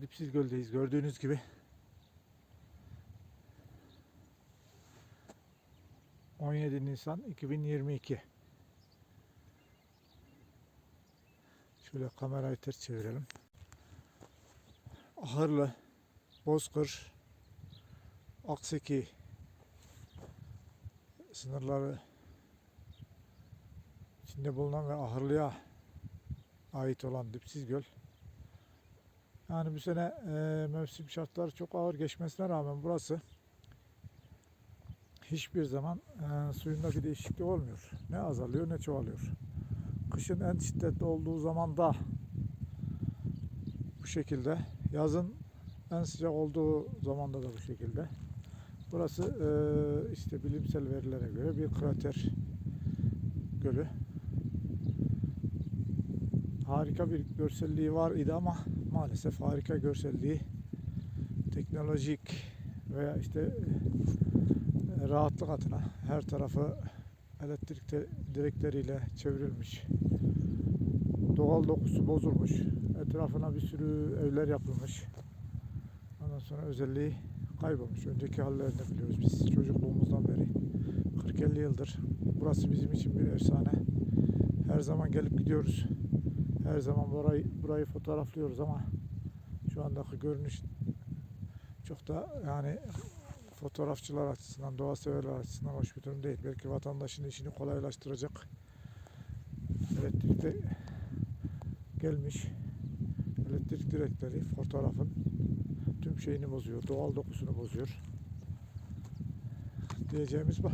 Dipsiz Göl'deyiz gördüğünüz gibi. ...17 Nisan 2022. Şöyle kamerayı ters çevirelim. Ahırlı, Bozkır, Akseki sınırları içinde bulunan ve Ahırlı'ya ait olan Dipsiz Göl. Yani bu sene e, mevsim şartları çok ağır geçmesine rağmen burası hiçbir zaman e, suyunda değişiklik olmuyor. Ne azalıyor ne çoğalıyor. Kışın en şiddetli olduğu zaman da bu şekilde. Yazın en sıcak olduğu zamanda da bu şekilde. Burası e, işte bilimsel verilere göre bir krater gölü. Harika bir görselliği var idi ama maalesef harika görselliği teknolojik veya işte e, rahatlık adına her tarafı elektrik direkleriyle çevrilmiş. Doğal dokusu bozulmuş. Etrafına bir sürü evler yapılmış. Ondan sonra özelliği kaybolmuş. Önceki hallerini biliyoruz biz çocukluğumuzdan beri. 40-50 yıldır. Burası bizim için bir efsane. Her zaman gelip gidiyoruz. Her zaman burayı, burayı fotoğraflıyoruz ama şu andaki görünüş çok da yani fotoğrafçılar açısından, doğa severler açısından hoş bir durum değil. Belki vatandaşın işini kolaylaştıracak elektrik de gelmiş. Elektrik direkleri fotoğrafın tüm şeyini bozuyor, doğal dokusunu bozuyor. Diyeceğimiz bu.